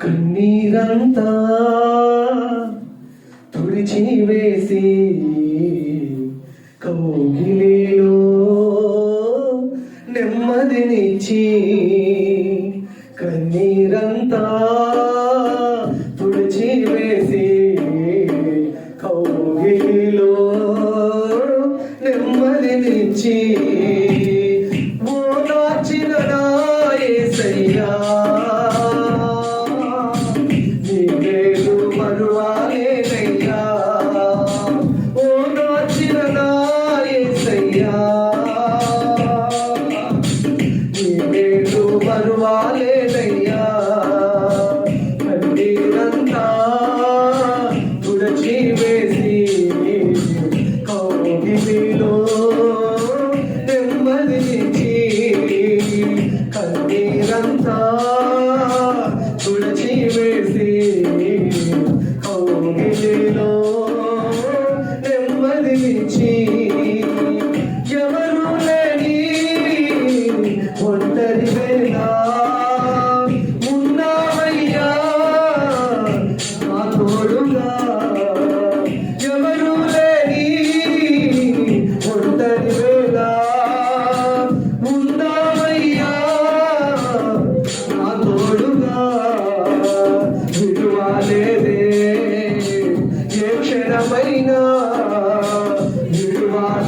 కన్నీరంతా తుడిచి వేసి కౌగిలిలో నెమ్మదినిచ్చి కదిలించి ఎవరు లేని ఒంటరి వేళ ఉన్నావయ్యా నా తోడుగా ఎవరు లేని ఒంటరి వేళ ఉన్నావయ్యా నా తోడుగా విలువలేదే ఏ క్షణమైనా Obrigado.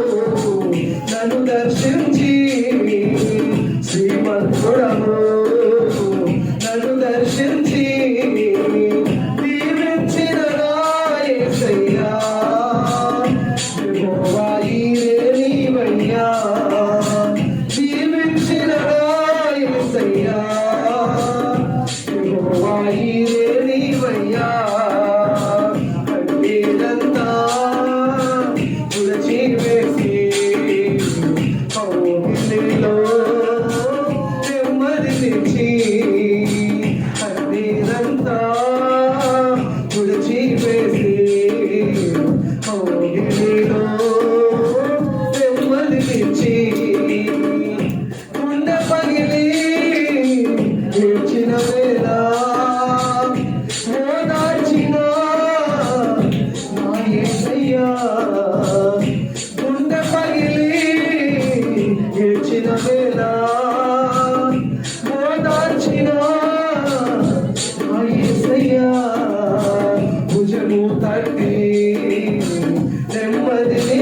అన్నీరంతా తుడిచివేసి ఓ గిరిలో నెమ్మదినిచ్చి pretender